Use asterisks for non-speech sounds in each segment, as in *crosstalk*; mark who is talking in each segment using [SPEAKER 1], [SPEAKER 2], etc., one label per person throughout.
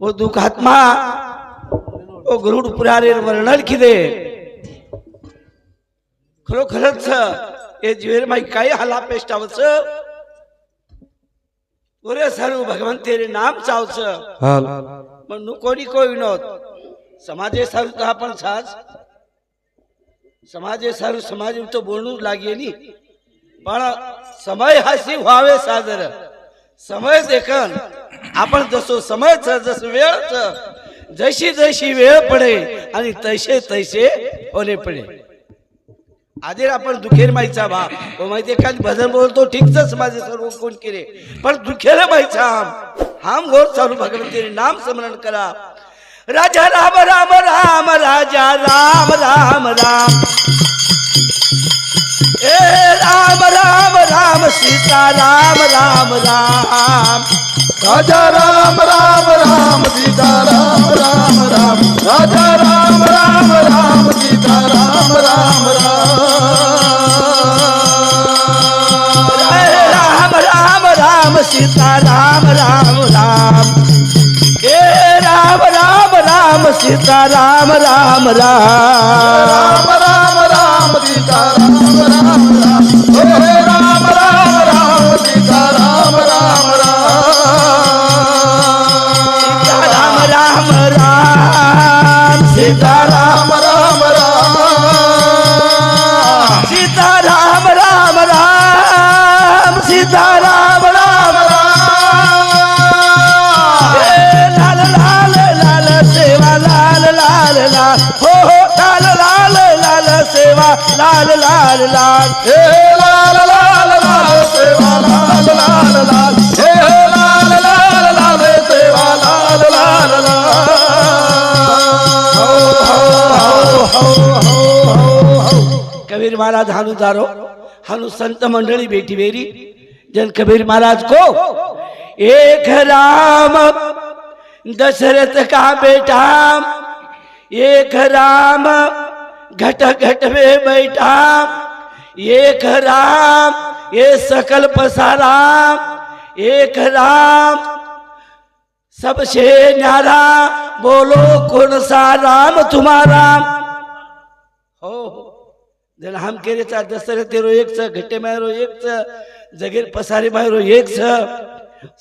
[SPEAKER 1] ಒಂದು ಆತ್ಮ ಗರುಡ್ ಪುರಾರಿನ ವರ್ಣನ ಕಿದೆ ખરોખર જ એ ઝવેરમાં કઈ હલાપેસ્ટ આવશે ઓરે સારું ભગવાન તેરે નામ
[SPEAKER 2] ચાવશે.
[SPEAKER 1] પણ નું કોની કોઈ નો સમાજે સારું તો પણ સાસ સમાજે સારું સમાજ તો બોલણું લાગે નહીં. પણ સમય હાસી વાવે સાદર. समय देखन आपण जसो समयच जस वेळच जशी जशी वेळ पडे आणि तैसे तैसे ओले पडे आधी आपण दुखेर माहिचा बा. हो, माहिती एखादी भजन बोलतो ठीकच माझे सर्व कोण केले. पण दुखेर माहिचा हम घोर चालू भगवंती नाम स्मरण करा. राजा राम राम राम राजा राम राम राम. ए राम राम राम सीता राम राम राम
[SPEAKER 2] राजा
[SPEAKER 1] राम राम राम सीता राम राम राम राजा राम राम राम सीता राम राम राम राम राम राम सीता राम
[SPEAKER 2] राम राम
[SPEAKER 1] ए राम राम राम सीता राम राम राम राम राम सीताराम लाल लाल लाल. हे लाल लाल लाल सेवा लाल लाल लाल.
[SPEAKER 2] हे लाल लाल लाल सेवा लाल लाल हो, हो, हो,
[SPEAKER 1] कबीर महाराज हनुदारो हनु संत मंडळी बेटी बेरी जन कबीर महाराज को एक राम दशरथ का बेटा? एक राम घट घट में बैठा एक राम ये सकल पसाराम एक राम सबसे न्यारा बोलो कौन सा राम तुम्हारा? हो हो। जण हम केरेचा दसरे तेरो एक छ घटे मायरो एक छ जगेर पसारे मायरो एक छ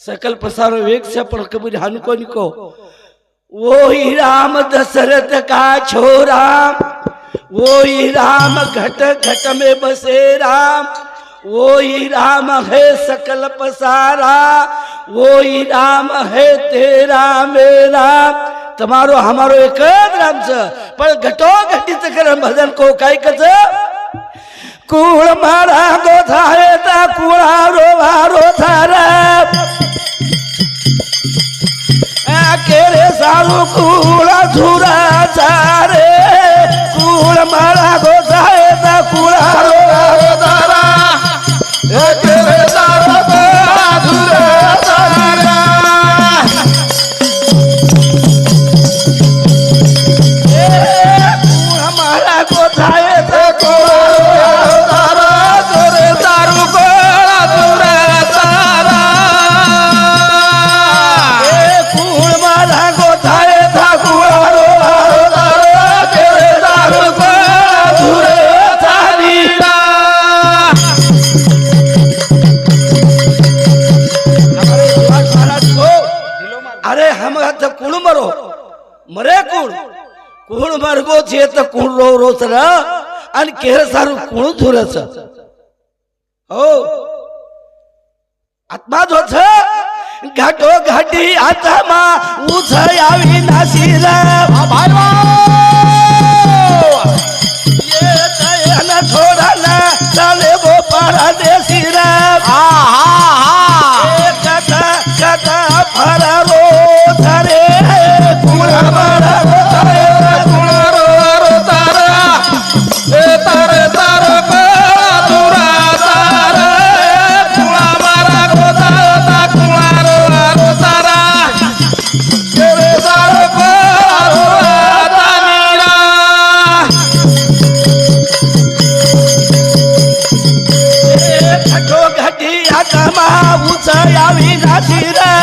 [SPEAKER 1] सकल पसारो एक छ पण कबीर हनुको निको। को वो ही राम दशरथ का छोरा। वो ही राम घट घट में बसे राम वो ही राम है सकल पसारा वो ही राम है तेरा मेरा તમારો અમારો એક જ રામ છે પણ ઘટો ઘટી ચક્ર ભજન કો કાઈ કચ કુળ મારા ગોથારે તા કુળા રોવારો થારા આ કેરે સારું કુળા ધુરા ચારે मरे कुण? कुण मरगो छे तो कुण रो रोच र आणि केर सारू कुण धुरच? हो. आत्मा छ घाटो घाटी आत्मा उछयावी नाशी र ये दयान थोडा ना चाले गो पारा देशी र कथा कथा कुणा मारा घटो घटी आत्मा उचयावी नाशी रे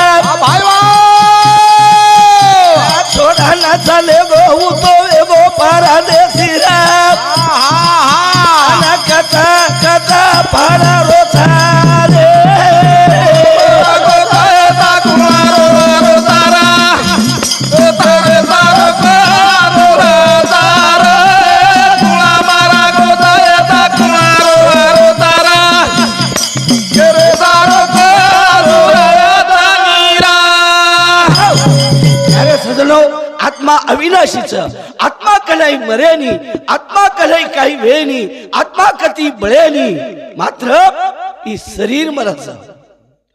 [SPEAKER 1] ના ચાલે ગો હું તો એવો પારા દેશી રા કથા કથા પારા अशीच. आत्मा कलाई मरेनी आत्मा कलाई काही वेनी आत्मा कती बळेनी. मात्र ही शरीर मराच.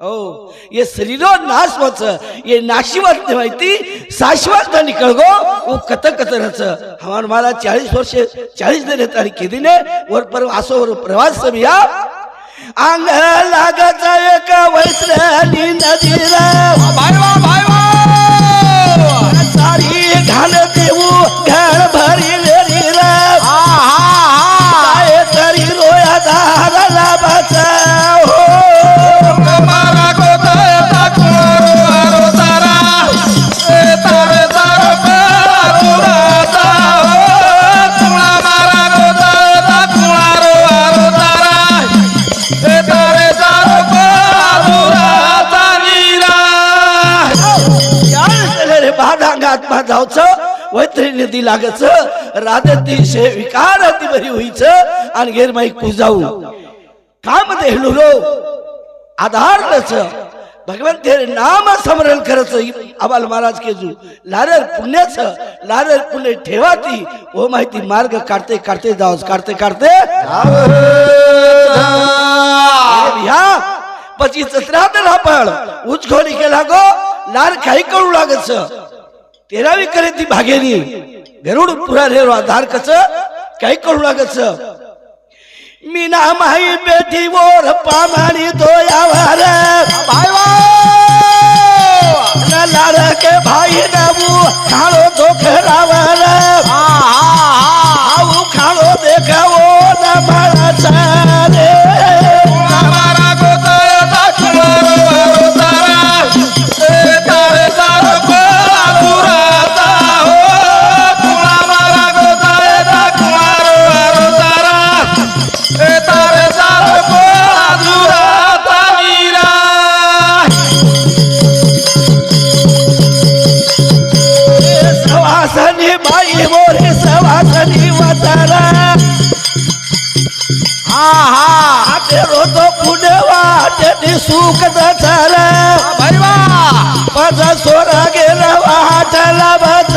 [SPEAKER 1] ओ हो, ये शरीरो नाश वाच ये नाशिवात माहिती शाश्वत आणि कळगो ओ कत कत रच. हमान मला चाळीस वर्ष चाळीस दिन तारीख आणि केदीने वर पर असो वर प्रवास समिया अंग लागत एक वैसली नदी रा धान देऊ वेरी रे रे बादांगात मा जाऊच वैत्री नदी लागच राधती शे विकार ती बरी होईच आणि गैरमाई कुजाऊ काम देहलू आधार लच भगवंत तेरे नाम समरण करच अबाल महाराज केजू लारर पुण्याच लारर पुण्य ठेवा ठेवाती. ओ माहिती मार्ग काढते काढते जावच काढते काढते. ह्या पचीस राहत उच घोडी केला गो. लार काही करू लागत तेरावी करे ती भागेरी गरुड पुरा रे आधार कस? काही करू मी मीना माई बेटी वोर पामानी तो यावर. लाड के भाई नबू खालो तो फेरावर. सुख झाला. भैवा माझा सोरा गेला वाटला बस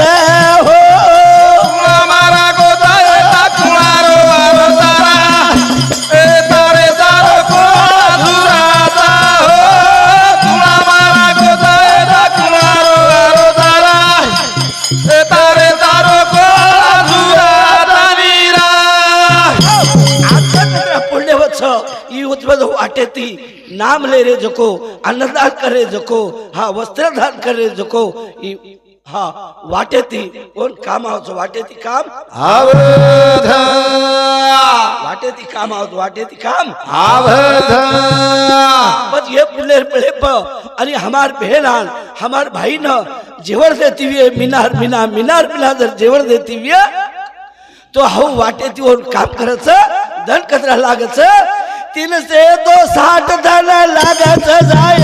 [SPEAKER 1] नाम ले रे जको अन्नदान करे जको हा वस्त्रदान करे जको हा वाटेती कोण काम आवजो वाटे ती काम? वाटे ती काम आवतो वाटे ती काम? आवध बस ये पिलेर पिले प आणि हमार बहनान हमार भाई न जेवर देती हुई मीनार मीना मीनार मिला जर जेवर देती हुई तो हाऊ वाटेती ओन काम करायचं धन कचरा लागायचं तीन से तो साठ धन लागच जाय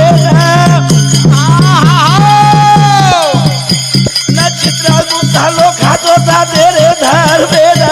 [SPEAKER 1] न चित्रा झालो खातो ता दे रे धर बेडा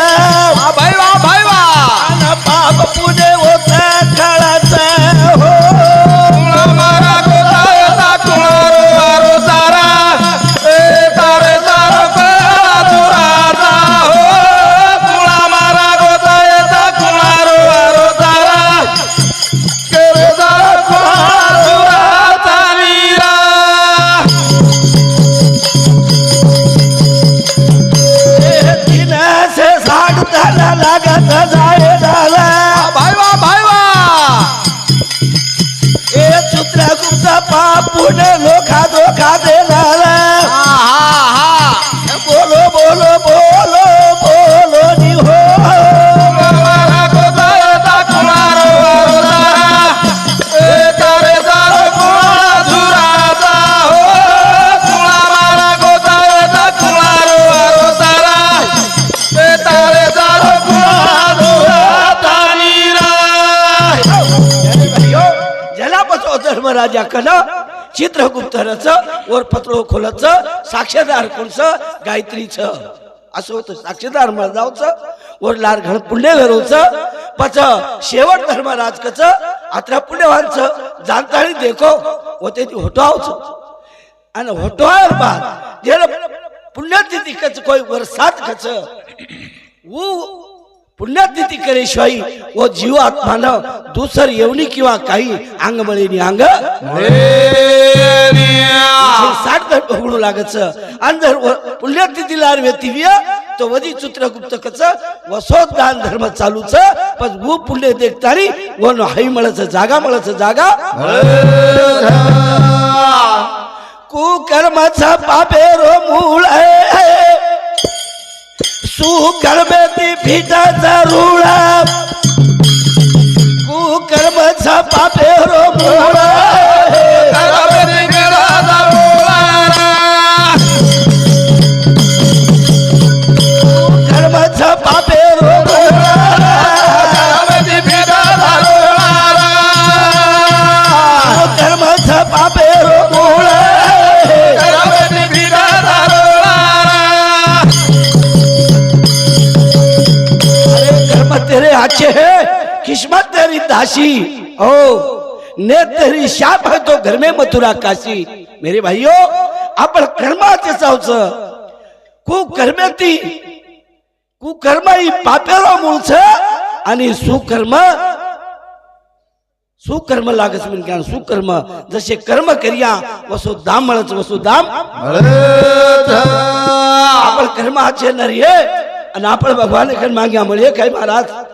[SPEAKER 1] धर्मराजाकडं चित्रगुप्तरच वर पत्रो खोलच साक्षीदार कोणच गायत्रीच. असं होतं. साक्षीदार मळजावच वर लार घड पुण्य घरवच पच शेवट धर्मराजकच आत्रा पुण्यवानच जानताळी देखो होते ती होटवावच. आणि होटवार बाद जेला पुण्यतिथी कच कोई वरसात कच वो पुण्यतिथी करे शिवाई वो जीव आत्मान दुसर येवनी किंवा काही अंग मळीनी अंग साठ धड पकडू लागच. आणि जर पुण्यतिथीला व्यक्ती तो वधी चित्रगुप्त कच वसोत दान धर्म चालूच पण वो पुण्य देखतानी वो हाई मळच जागा मळच जागा. कुकर्माचा पापेरो मूळ आहे. सुकर्मती फिटाचा रुळा. कुकर्माचा पापेरो मुळा. किस्मत तेरी दासी। हो ने तेरी शाप है तो घर में मथुरा काशी। मेरे भाइयों आपण कर्माचे कु कुकर्मे ती कुकर्म ही पापेला मूल से अनि सुकर्म सुकर्म लागच म्हणजे सुकर्म। जसे कर्म करिया वसु दाम म्हणच वसु दाम। आप कर्म आचे नरिये आणि आपण भगवान माग्या कई बार महाराज?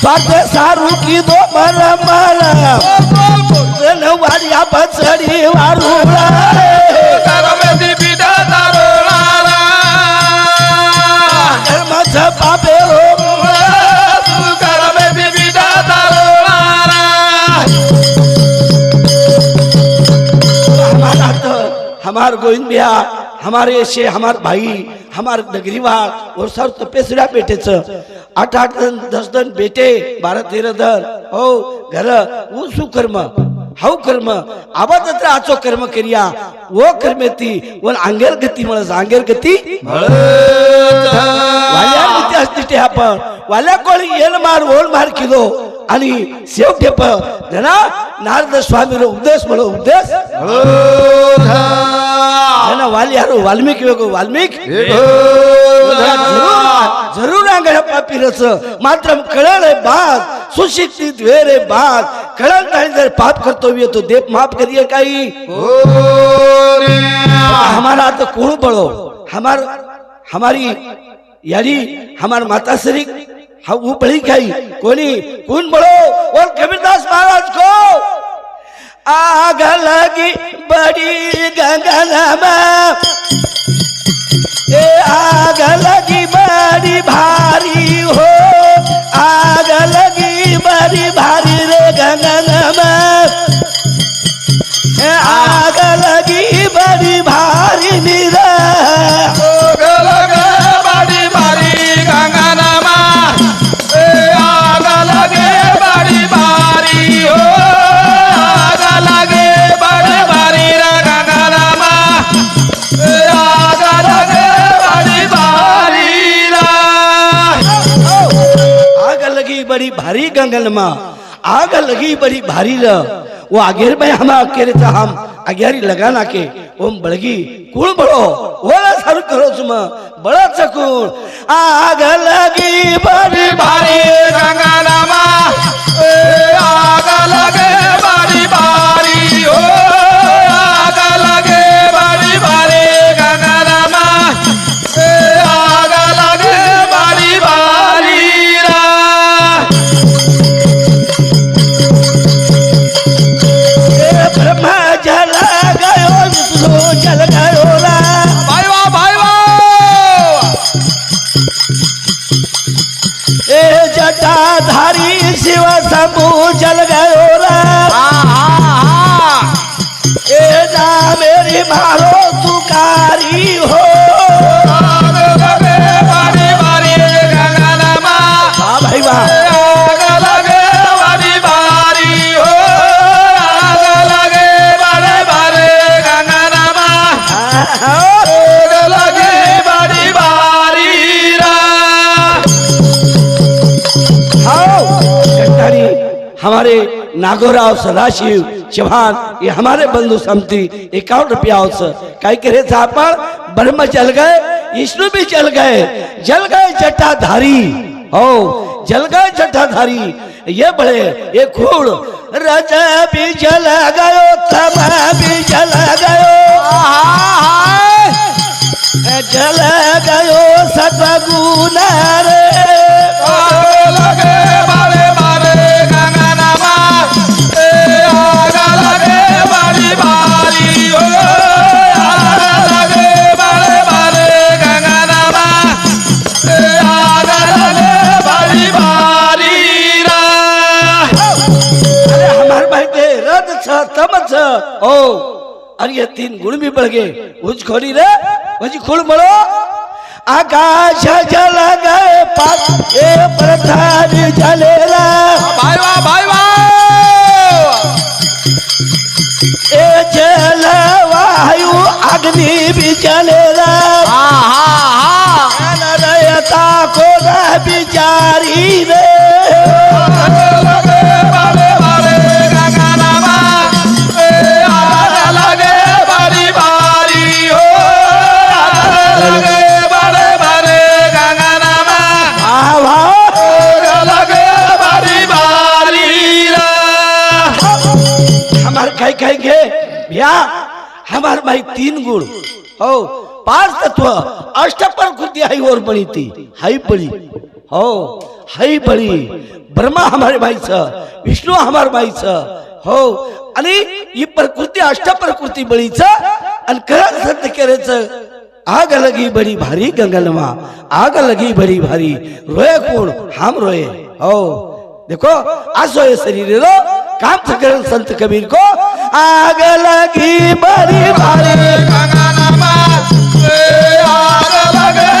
[SPEAKER 1] કર્મછા પાપે રો મૂળા દેખ વિદ્યા સવાલ દીખેલા સ્વાર્થ સારું કીધો મારા મારા વાડિયા પછડી વારું કર્મછા પાપે રો મૂળા हमारा तो हमार गोविंद भैया हमारे से हमार भाई हमार नगरीवाळ और सर तपेसड्या बेटेच आठ आठ जण दस जण बेटे बारा तेरा जण. हो घर ऊ सुकर्म हाऊ कर्म आवाज जत्र आचो कर्म करिया वो कर्मेती वन आंगेर गती म्हणस आंगेर गती वाल्या आपण वाल्या कोणी येल मार ओल मार किलो. आणि शेव ठेप नारद स्वामी उपदेश म्हणो उपदेश. जना वाली यारो वाल्मिक वेगो वाल्मिक. जरूर पापीरच मात्र कळण बाद सुशिक्षित वेरे बाद कळण नाही जर पाप करतो भी तो देव माफ करिए काही. हमारा तो कौन बड़ो हमार हमारी यानी हमार माता श्री हा उपळी बड़ी खाई कोनी कौन बड़ो और कबीरदास महाराज को आग लगी बड़ी गंगनमा ए आग लगी बड़ी भारी हो. आग लगी बड़ी भारी रे गंगनमा ए आग लगी बड़ी भारी निरा भारी गंगल आग लगी बड़ी भारी ल। वो आगेर में हम अकेले था हम अग्यारी लगाना के। ओम बड़गी कुण बड़ो। ओला सर करो तुम बड़ा सकुण आग लगी मेरी तुकारी हो। भाई वाह आओ कट्टारी हमारे नागोराव सदाशिव चव्हाण ये हमारे बंधु समती इक्यावन रुपया से काय करे था आपण ब्रह्म जल गए विष्णु भी जल गए जल गए जटाधारी हो जल गए जटाधारी ये बड़े ये खूड़ रज भी जल गयो तब भी जल गयो जल गयो सतगुण रे। अरे ये तीन गुण भी बढ़ गए उज खोली रे वजी खुल मरो आकाश जल गए पाक ए प्रधान जलेला ए जल वायु अग्नि भी जलेला रहता को न बिचारी रे भाई कहेंगे भैया हमारे भाई तीन गुण। हो पांच तत्व अष्ट पर कृति हाई और बड़ी थी हाई बड़ी हो हाई बड़ी ब्रह्मा हमारे भाई छ विष्णु हमारे भाई छ हो आणि ही प्रकृती अष्ट प्रकृती बळीच आणि खरं सत्य करायचं आग लगी बड़ी भारी गंगलमा आग लगी बड़ी भारी रोए कोण हम रोए। हो देखो आज ये शरीर रो काम सकरण संत कबीर को आग लगी बरी। भारी आग ए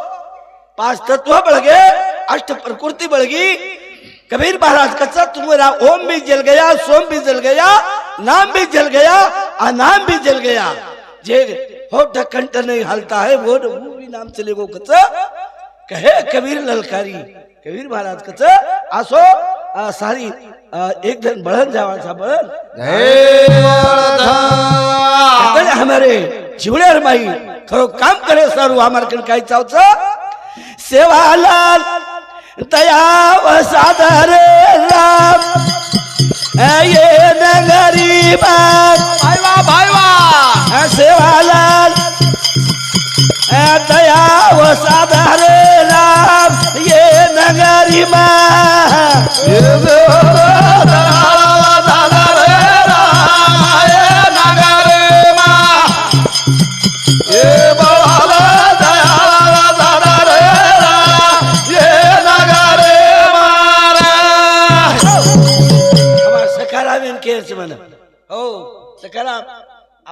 [SPEAKER 1] पांच तत्व बढ़ गए अष्ट प्रकृति बढ़ गई कबीर महाराज कच्चा तुम्हारा ओम भी जल गया सोम भी जल गया नाम भी जल गया अनाम भी जल गया. जे होठ कंठ नहीं हलता है वो भी नाम चले गो कच्चा कहे कबीर ललकारी. कबीर महाराज कच्चा आसो आ, सारी एक दिन बढ़न जावा त्यातले हमारे जिवड्यार बाई खरो काम करे सर हमारे काय चावचं? सेवालाल दया व सादरे राम ये नगरी बाग। ए सेवालाल ए दया व सादरे राम ये नगरी मा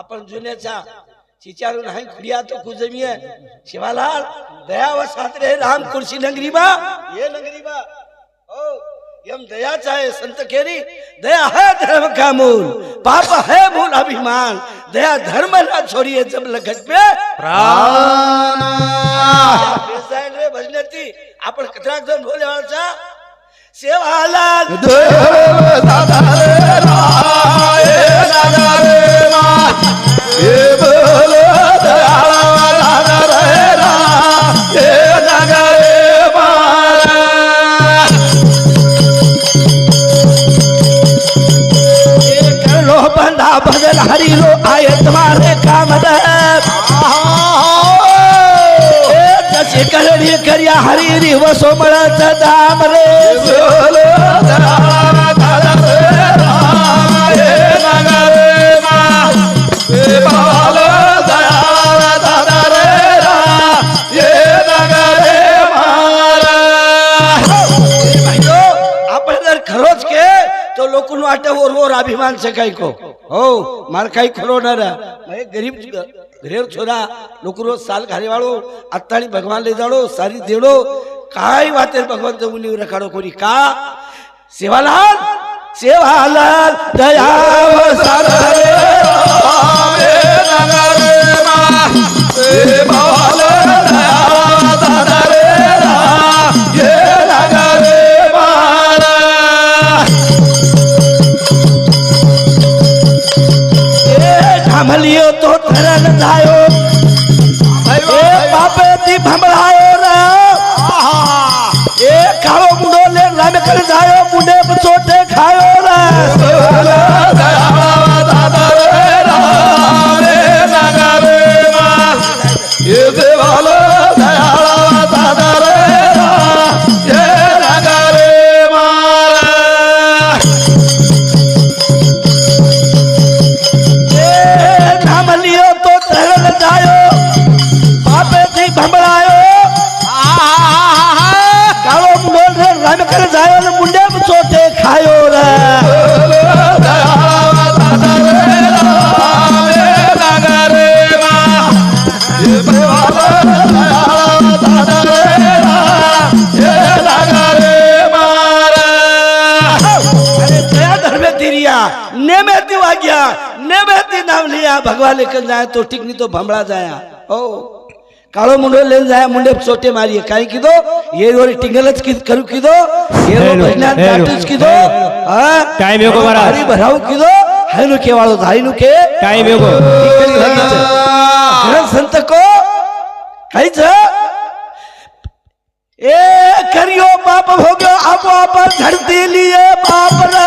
[SPEAKER 1] आपण जुन्याचा चिचारून हाय खुडिया तो कुजमी आहे शिवालाल दया व सात्रे राम कुर्सी नगरी बा. ये नगरी बा. हो यम दयाचा आहे संत केरी. दया है धर्म का मूल. पाप है मूल अभिमान. दया धर्म ना छोड़िए जब लगट पे रे भजनती आपण कतराक जण बोले वाळचा सेवालाल.
[SPEAKER 2] देव दादा रे राय.
[SPEAKER 1] आय तुम्हारे काम दे ए जसे करणी कर्या हरी वसो मळच दाम रे।
[SPEAKER 2] आपण जर खरोच के तो हे वाटत रे मा हे बोल को। हो मार
[SPEAKER 1] काही खरवणार गरीब घरेर छोरा नोकरो साल घाली वाळो आत्ताणी भगवान ले जाडो सारी देडो काय वाटेल भगवान जमुनी रखाडो कोणी का? सेवा लाल दयाव सारे. सेवालाल ঢালিও তো ঠেরান ধায়ো भगवान लेकर जाए तो ठीक नहीं तो भमड़ा जाया ओ કાળો મુંડો લઈને જાય મુંડે ચોટે મારીએ કાઈ કીધો એ રોરી ટિંગલ જ કીધ કરું કીધો એ રો
[SPEAKER 3] હેલો,
[SPEAKER 1] ભજના
[SPEAKER 3] હેલો,
[SPEAKER 1] જાટ જ કીધો હા
[SPEAKER 3] ટાઈમ એકો મહારાજ.
[SPEAKER 1] હારી ભરાવું કીધો હાઈનું કેવાળો ધાઈનું કે
[SPEAKER 3] ટાઈમ એકો
[SPEAKER 1] ઈ કરી હતી છે. ઘણા સંતકો કઈ છે એ કર્યો પાપ ભોગ્યો આપો આપ ધરતી લીએ બાપ રે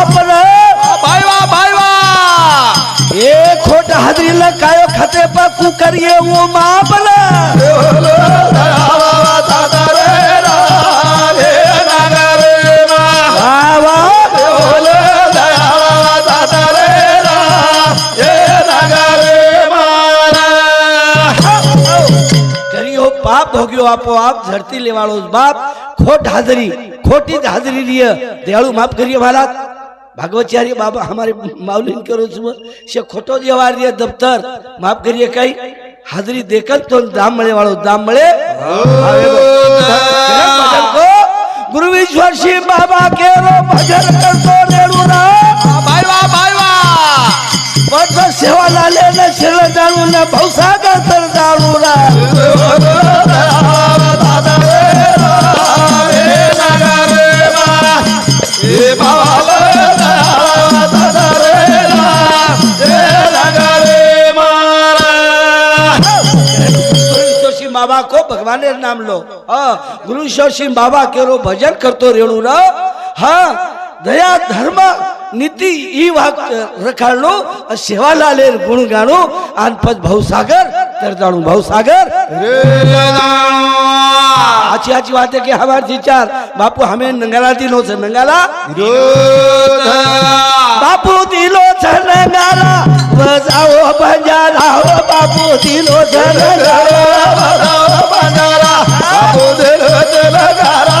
[SPEAKER 1] હાજરી લખાયો ખાતે પક્કું કરીએ હું માપ રે વાહ વાહ કર્યો પાપ ભોગ્યો આપો આપ ધરતી લેવાળો જ બાપ ખોટ હાજરી ખોટી જ હાજરી રીય દયાળુ માફ કરીએ મહારાજ भागवतचार्य बाबा हमारे माऊलीन के रोज से खोटो जवार दिया दफ्तर। माफ करिए कई हाजरी देखल तो दाम मळे वालो दाम मळे गुरु ईश्वर शिव बाबा के रो भजन कर तो रेड़ू ना भाई वाह भाई वाह बट सेवा लाले ने छिल दारू ने भौसा कर तर दारू ना। *laughs* ભગવાને જ નામ લો હા ગુરુ શિવ બાબા કેરો ભજન કરતો રેણું હા દયા ધર્મ નીતિ ઈ વાત રખાણું સેવાલાલે ગુણગાણું આનપદ ભવસાગર तर जाणू
[SPEAKER 2] भाऊ
[SPEAKER 1] सागर. आची आची वाते की हमार विचार. बापू हमे नंगाला दिलो छे नंगाला? बापू दिलो छे नंगाला. बजाओ हो बापू दिलो छे नंगाला.
[SPEAKER 2] बजाओ
[SPEAKER 1] बापू दिलो नंगाला.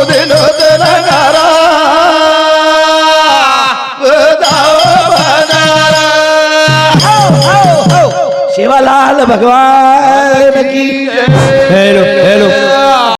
[SPEAKER 2] बापू दिल दिल गारा
[SPEAKER 1] शिवलाल भगवान की
[SPEAKER 2] जय.
[SPEAKER 1] हेलो